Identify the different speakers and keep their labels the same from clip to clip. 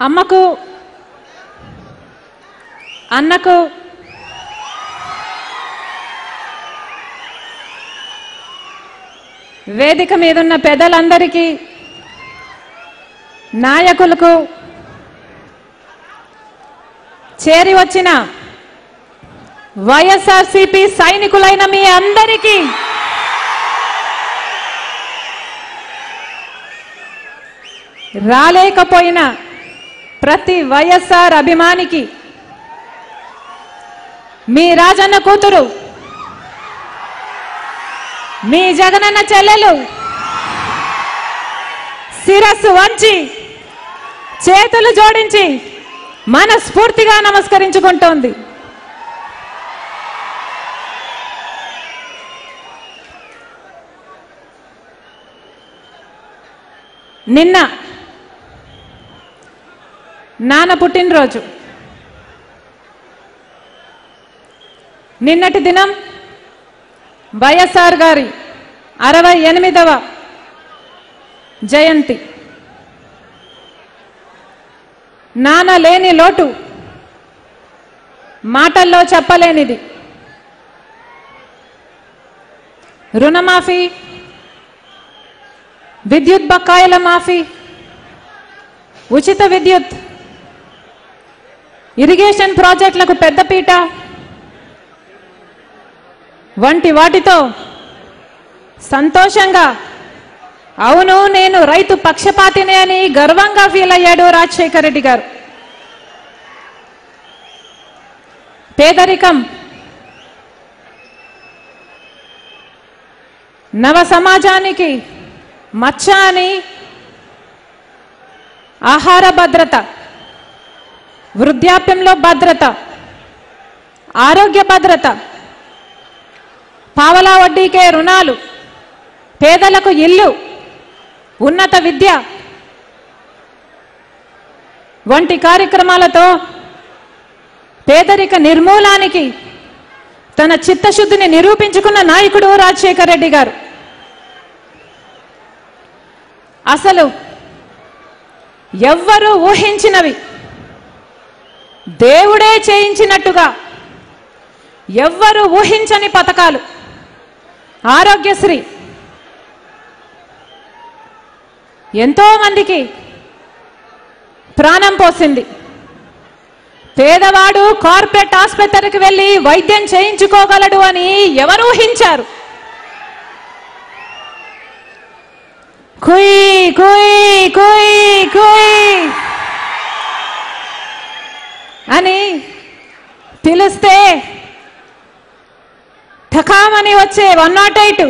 Speaker 1: అమ్మకు అన్నకు వేదిక మీదున్న పెద్దలందరికీ నాయకులకు చేరి వచ్చిన వైఎస్ఆర్సిపి సైనికులైన మీ అందరికీ రాలేకపోయినా ప్రతి వైఎస్ఆర్ అభిమానికి మీ రాజన్న కూతురు మీ జగనన్న చెల్లెలు శిరస్సు వంచి చేతులు జోడించి మనస్ఫూర్తిగా నమస్కరించుకుంటోంది. నిన్న నాన్న పుట్టినరోజు. నిన్నటి దినం వైఎస్ఆర్ గారి అరవై ఎనిమిదవ జయంతి. నాన్న లేని లోటు మాటల్లో చెప్పలేనిది. రుణమాఫీ విద్యుత్ బకాయిల మాఫీ ఉచిత విద్యుత్ ఇరిగేషన్ ప్రాజెక్టులకు పెద్దపీట వంటి వాటితో సంతోషంగా అవును నేను రైతు పక్షపాతిని అని గర్వంగా ఫీల్ అయ్యాడు రాజశేఖర రెడ్డి గారు. పేదరికం నవ సమాజానికి మచ్చ అని ఆహార భద్రత వృద్ధాప్యంలో భద్రత ఆరోగ్య భద్రత పావలా వడ్డీకే రుణాలు పేదలకు ఇల్లు ఉన్నత విద్య వంటి కార్యక్రమాలతో పేదరిక నిర్మూలానికి తన చిత్తశుద్ధిని నిరూపించుకున్న నాయకుడు రాజశేఖర్ రెడ్డి గారు. అసలు ఎవ్వరూ ఊహించినవి దేవుడే చేయించినట్టుగా ఎవ్వరు ఊహించని పథకాలు. ఆరోగ్యశ్రీ. ఎంతో మందికి ప్రాణం పోసింది. పేదవాడు కార్పొరేట్ ఆసుపత్రికి వెళ్ళి వైద్యం చేయించుకోగలడు అని ఎవరు ఊహించారు? కుయ్ కుయ్ కుయ్ కుయ్. అని పిలిస్తే ఠకామని వచ్చే వన్ నాట్ ఎయిట్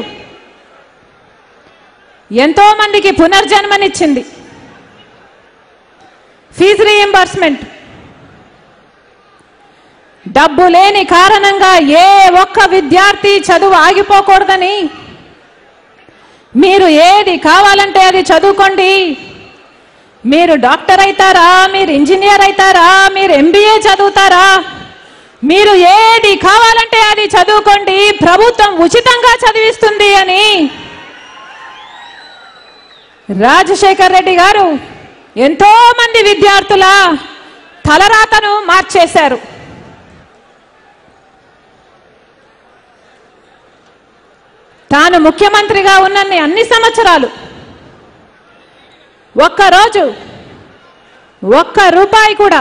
Speaker 1: ఎంతో మందికి పునర్జన్మనిచ్చింది. ఫీజు రీఎంబర్స్మెంట్ డబ్బు లేని కారణంగా ఏ ఒక్క విద్యార్థి చదువు ఆగిపోకూడదని. మీరు ఏది కావాలంటే అది చదువుకోండి. మీరు డాక్టర్ అవుతారా మీరు ఇంజనీర్ అవుతారా మీరు ఎంబీఏ చదువుతారా? మీరు ఏది కావాలంటే అది చదువుకోండి. ప్రభుత్వం ఉచితంగా చదివిస్తుంది అని రాజశేఖర్ రెడ్డి గారు ఎంతో మంది విద్యార్థుల తలరాతను మార్చేశారు. తాను ముఖ్యమంత్రిగా ఉన్నన్ని అన్ని సంవత్సరాలు ఒక్కరోజు ఒక్క రూపాయి కూడా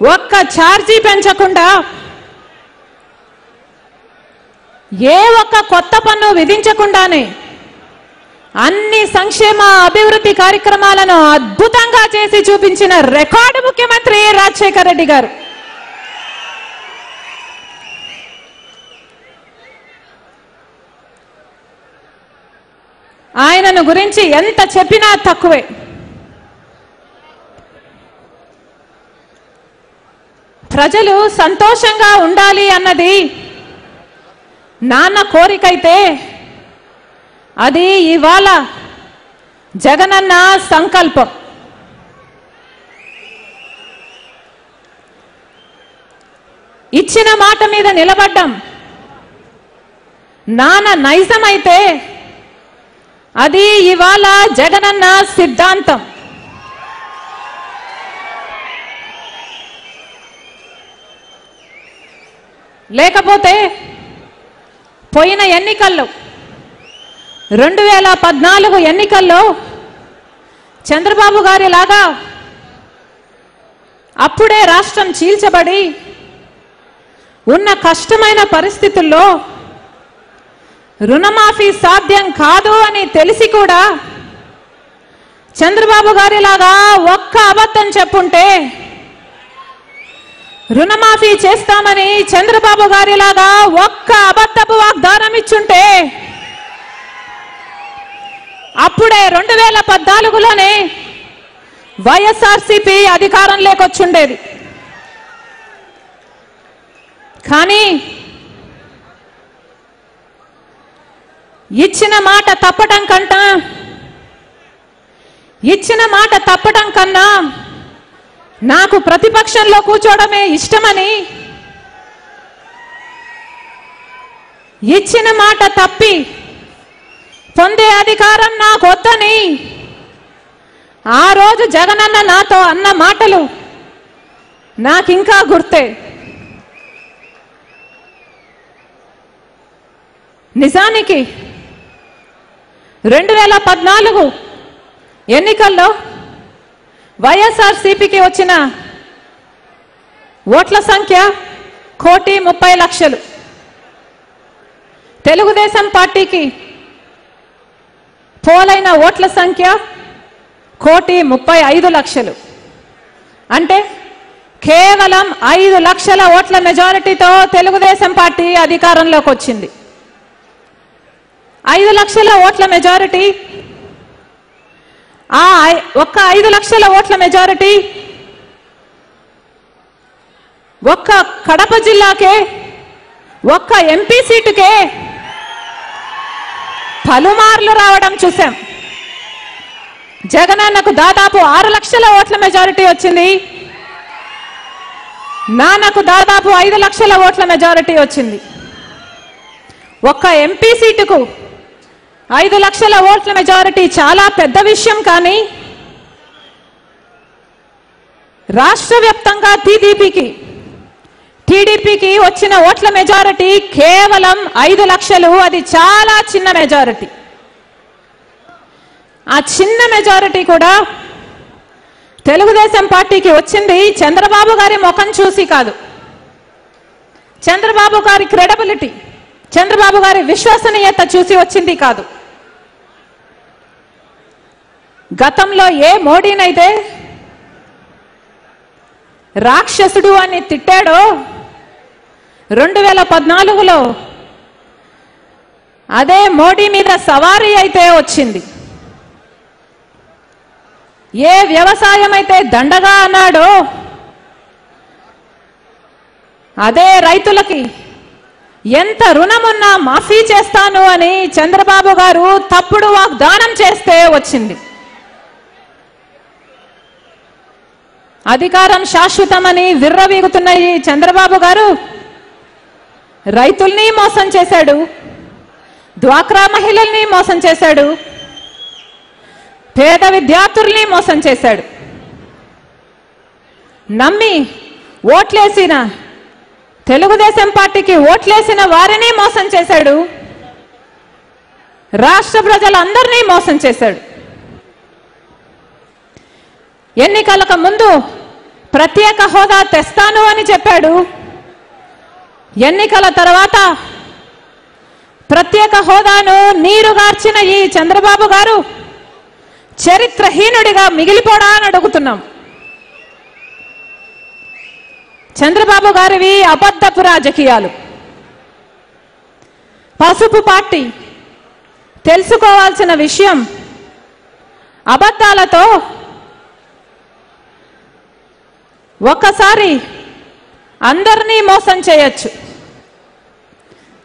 Speaker 1: ఒక్క ఛార్జీ పెంచకుండా ఏ ఒక్క కొత్త పన్ను విధించకుండానే అన్ని సంక్షేమ అభివృద్ధి కార్యక్రమాలను అద్భుతంగా చేసి చూపించిన రికార్డు ముఖ్యమంత్రి రాజశేఖర రెడ్డి గారు. ఆయనను గురించి ఎంత చెప్పినా తక్కువే. ప్రజలు సంతోషంగా ఉండాలి అన్నది నాన్న కోరికైతే అది ఇవాళ జగనన్న సంకల్పం. ఇచ్చిన మాట మీద నిలబడ్డం నాన్న నైజమైతే అది ఇవాళ జగనన్న సిద్ధాంతం. లేకపోతే పోయిన ఎన్నికల్లో రెండు వేల పద్నాలుగు ఎన్నికల్లో చంద్రబాబు గారి లాగా అప్పుడే రాష్ట్రం చీల్చబడి ఉన్న కష్టమైన పరిస్థితుల్లో రుణమాఫీ సాధ్యం కాదు అని తెలిసి కూడా చంద్రబాబు గారిలాగా ఒక్క అబద్ధం చెప్పుంటే రుణమాఫీ చేస్తామని చంద్రబాబు గారిలాగా ఒక్క అబద్ధపు వాగ్దానం ఇచ్చుంటే అప్పుడే రెండు వేల పద్నాలుగులోనే వైఎస్ఆర్సీపీ అధికారం లేకొచ్చుండేది. కానీ ఇచ్చిన మాట తప్పటం కంటా ఇచ్చిన మాట తప్పటం కన్నా నాకు ప్రతిపక్షంలో కూర్చోవడమే ఇష్టమని ఇచ్చిన మాట తప్పి పొందే అధికారం నాకు వద్దని ఆ రోజు జగనన్న నాతో అన్న మాటలు నాకింకా గుర్తే. నిజానికి రెండు వేల పద్నాలుగు ఎన్నికల్లో వైఎస్ఆర్సీపీకి వచ్చిన ఓట్ల సంఖ్య కోటి ముప్పై లక్షలు. తెలుగుదేశం పార్టీకి పోలైన ఓట్ల సంఖ్య కోటి ముప్పై ఐదు లక్షలు. అంటే కేవలం ఐదు లక్షల ఓట్ల మెజారిటీతో తెలుగుదేశం పార్టీ అధికారంలోకి వచ్చింది ఐదు లక్షల ఓట్ల మెజారిటీ. ఆ ఒక్క ఐదు లక్షల ఓట్ల మెజారిటీ. ఒక్క కడప జిల్లాకే ఒక్క ఎంపీ సీటుకే పలుమార్లు రావడం చూశాం జగనన్నకు దాదాపు ఆరు లక్షల ఓట్ల మెజారిటీ వచ్చింది. నాన్నకు దాదాపు ఐదు లక్షల ఓట్ల మెజారిటీ వచ్చింది. ఒక్క ఎంపీ సీటుకు ఐదు లక్షల ఓట్ల మెజారిటీ చాలా పెద్ద విషయం కానీ రాష్ట్ర వ్యాప్తంగా టీడీపీకి టీడీపీకి వచ్చిన ఓట్ల మెజారిటీ కేవలం ఐదు లక్షలు. అది చాలా చిన్న మెజారిటీ. ఆ చిన్న మెజారిటీ కూడా తెలుగుదేశం పార్టీకి వచ్చింది చంద్రబాబు గారి ముఖం చూసి కాదు. చంద్రబాబు గారి క్రెడబిలిటీ చంద్రబాబు గారి విశ్వసనీయత చూసి వచ్చింది కాదు. గతంలో ఏ మోడీనైతే రాక్షసుడు అని తిట్టాడో రెండు వేల పద్నాలుగులో అదే మోడీ మీద సవారీ అయితే వచ్చింది. ఏ వ్యవసాయం అయితే దండగా అన్నాడో అదే రైతులకి ఎంత రుణమున్నా మాఫీ చేస్తాను అని చంద్రబాబు గారు తప్పుడు వాగ్దానం చేస్తే వచ్చింది. అధికారం శాశ్వతమని విర్రవీగుతున్న ఈ చంద్రబాబు గారు. రైతుల్ని మోసం చేశాడు. డ్వాక్రా మహిళల్ని మోసం చేశాడు. పేద విద్యార్థుల్ని మోసం చేశాడు. నమ్మి ఓట్లేసిన తెలుగుదేశం పార్టీకి ఓట్లేసిన వారిని మోసం చేశాడు. రాష్ట్ర ప్రజలందరినీ మోసం చేశాడు. ఎన్నికలకు ముందు ప్రత్యేక హోదా తెస్తాను అని చెప్పాడు. ఎన్నికల తర్వాత ప్రత్యేక హోదాను నీరుగార్చిన ఈ చంద్రబాబు గారు చరిత్రహీనుడిగా మిగిలిపోడా అని అడుగుతున్నాం. చంద్రబాబు గారివి అబద్ధపు రాజకీయాలు. పసుపు పార్టీ తెలుసుకోవాల్సిన విషయం అబద్ధాలతో ఒక్కసారి అందరినీ మోసం చేయొచ్చు.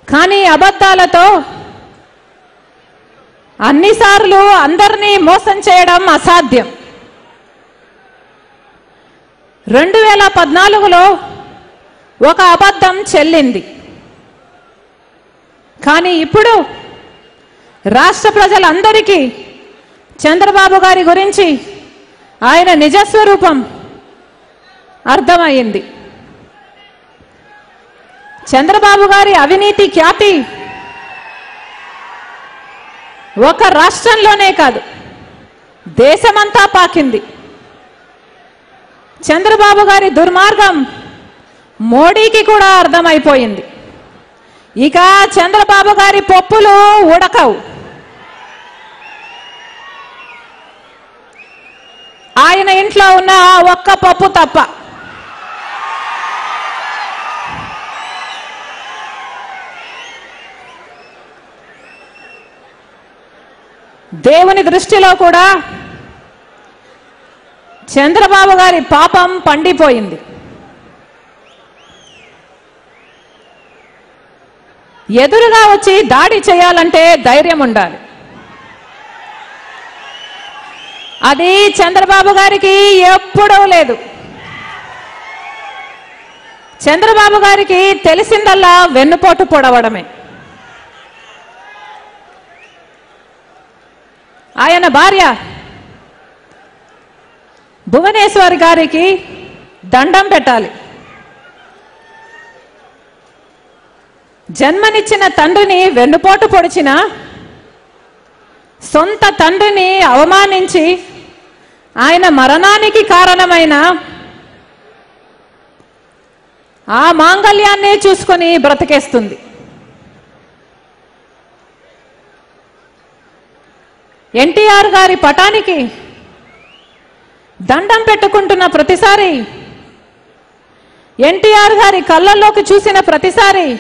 Speaker 1: కానీ అబద్ధాలతో అన్నిసార్లు అందరినీ మోసం చేయడం అసాధ్యం. రెండు వేల పద్నాలుగులో ఒక అబద్ధం చెల్లింది. కానీ ఇప్పుడు రాష్ట్ర ప్రజలందరికీ చంద్రబాబు గారి గురించి ఆయన నిజస్వరూపం అర్థమైంది. చంద్రబాబు గారి అవినీతి ఖ్యాతి ఒక రాష్ట్రంలోనే కాదు దేశమంతా పాకింది. చంద్రబాబు గారి దుర్మార్గం మోడీకి కూడా అర్థమైపోయింది. ఇక చంద్రబాబు గారి పప్పులు ఉడకవు. ఆయన ఇంట్లో ఉన్న ఒక్క పప్పు తప్ప దేవుని దృష్టిలో కూడా చంద్రబాబు గారి పాపం పండిపోయింది. ఎదురుగా వచ్చి దాడి చేయాలంటే ధైర్యం ఉండాలి. అది చంద్రబాబు గారికి ఎప్పుడూ లేదు. చంద్రబాబు గారికి తెలిసిందల్లా వెన్నుపోటు పొడవడమే. ఆయన భార్య భువనేశ్వర్ గారికి దండం పెట్టాలి. జన్మనిచ్చిన తండ్రిని వెన్నుపోటు పొడిచిన సొంత తండ్రిని అవమానించి ఆయన మరణానికి కారణమైన ఆ మాంగళ్యాన్నే చూసుకొని బ్రతికేస్తుంది. ఎన్టీఆర్ గారి పటానికి దండం పెట్టుకుంటున్న ప్రతిసారి ఎన్టీఆర్ గారి కళ్ళల్లోకి చూసిన ప్రతిసారి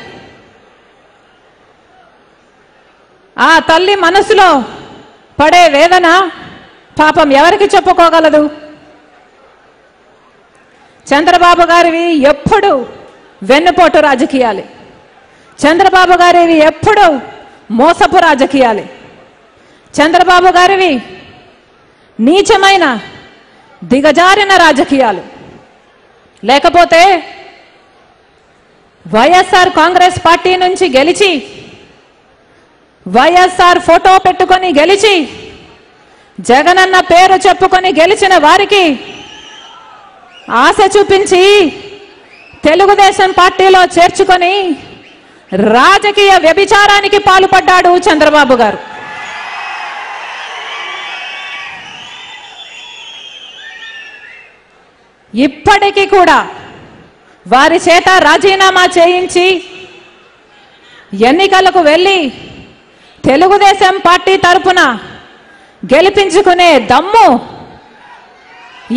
Speaker 1: ఆ తల్లి మనసులో పడే వేదన పాపం ఎవరికి చెప్పుకోగలదు? చంద్రబాబు గారివి ఎప్పుడు వెన్నుపోటు రాజకీయాలి. చంద్రబాబు గారివి ఎప్పుడు మోసపు రాజకీయాలి. చంద్రబాబు గారివి నీచమైన దిగజారిన రాజకీయాలు. లేకపోతే వైఎస్ఆర్ కాంగ్రెస్ పార్టీ నుంచి గెలిచి వైఎస్ఆర్ ఫోటో పెట్టుకొని గెలిచి జగనన్న పేరు చెప్పుకొని గెలిచిన వారికి ఆశ చూపించి తెలుగుదేశం పార్టీలో చేర్చుకొని రాజకీయ వ్యభిచారానికి పాల్పడ్డాడు చంద్రబాబు గారు. ఇప్పటికీ కూడా వారి చేత రాజీనామా చేయించి ఎన్నికలకు వెళ్ళి తెలుగుదేశం పార్టీ తరపున గెలిపించుకునే దమ్ము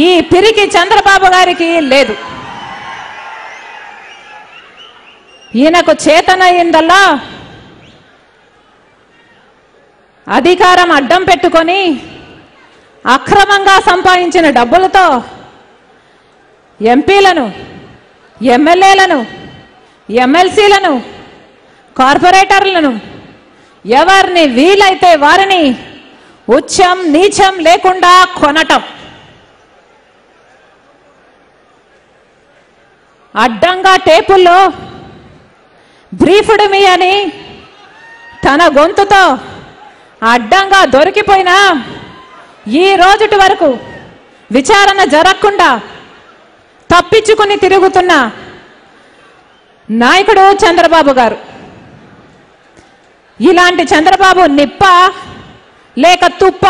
Speaker 1: ఈ పిరికి చంద్రబాబు గారికి లేదు. ఈయనకు చేతనయ్యిందల్లా అధికారం అడ్డం పెట్టుకొని అక్రమంగా సంపాదించిన డబ్బులతో ఎంపీలను ఎమ్మెల్యేలను ఎమ్మెల్సీలను కార్పొరేటర్లను ఎవరిని వీలైతే వారిని ఉచ్చం నీచం లేకుండా కొనటం. అడ్డంగా టేపుల్లో బ్రీఫ్డ్ మీ అని తన గొంతుతో అడ్డంగా దొరికిపోయినా ఈ రోజుటి వరకు విచారణ జరగకుండా తప్పించుకుని తిరుగుతున్న నాయకుడు చంద్రబాబు గారు. ఇలాంటి చంద్రబాబు నిప్ప లేక తుప్ప.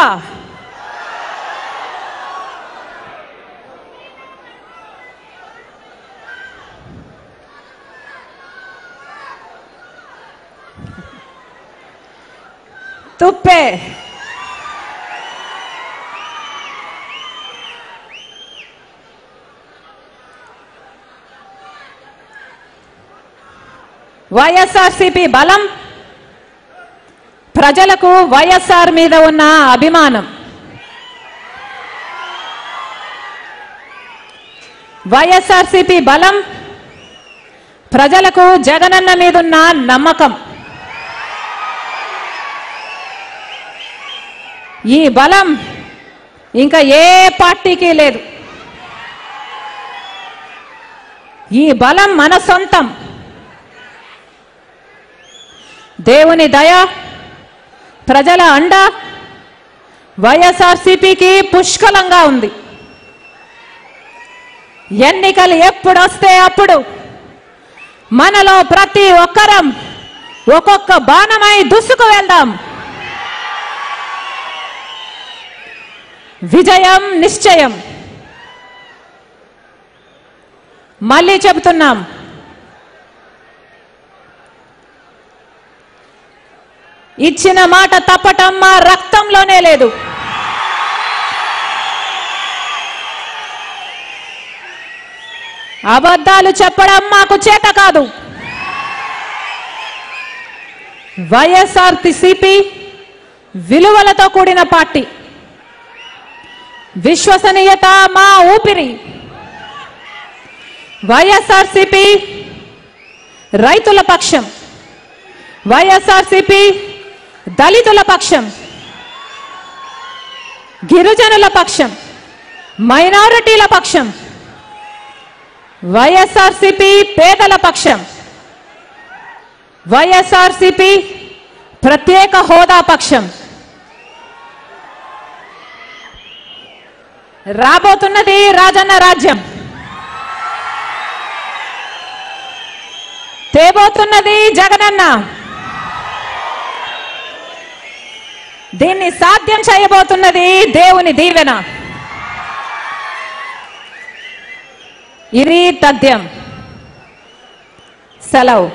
Speaker 1: తుప్పే. వైఎస్ఆర్సిపి బలం. ప్రజలకు వైఎస్ఆర్ మీద ఉన్న అభిమానం. వైఎస్ఆర్సిపి బలం. ప్రజలకు జగనన్న మీదున్న నమ్మకం. ఈ బలం ఇంకా ఏ పార్టీకి లేదు. ఈ బలం మన సొంతం. దేవుని దయ ప్రజల అండ వైఎస్ఆర్సీపీకి పుష్కలంగా ఉంది. ఎన్నికలు ఎప్పుడు వస్తే అప్పుడు మనలో ప్రతి ఒక్కరం ఒక్కొక్క బాణమై దుసుకు వెళ్దాం. విజయం నిశ్చయం. మళ్ళీ చెబుతున్నాం. ఇచ్చిన మాట తప్పటం మా రక్తంలోనే లేదు. అబద్ధాలు చెప్పడం మాకు చేత కాదు. వైఎస్ఆర్ సిపి విలువలతో కూడిన పార్టీ. విశ్వసనీయత మా ఊపిరి. వైఎస్ఆర్సిపి రైతుల పక్షం. వైఎస్ఆర్సిపి దళితుల పక్షం గిరిజనుల పక్షం మైనారిటీల పక్షం వైఎస్ఆర్సిపి పేదల పక్షం వైఎస్ఆర్సిపి ప్రత్యేక హోదా పక్షం. రాబోతున్నది రాజన్న రాజ్యం. తేబోతున్నది జగనన్న. దీన్ని సాధ్యం చేయబోతున్నది దేవుని దీవెన. ఇది తథ్యం. సెలవు.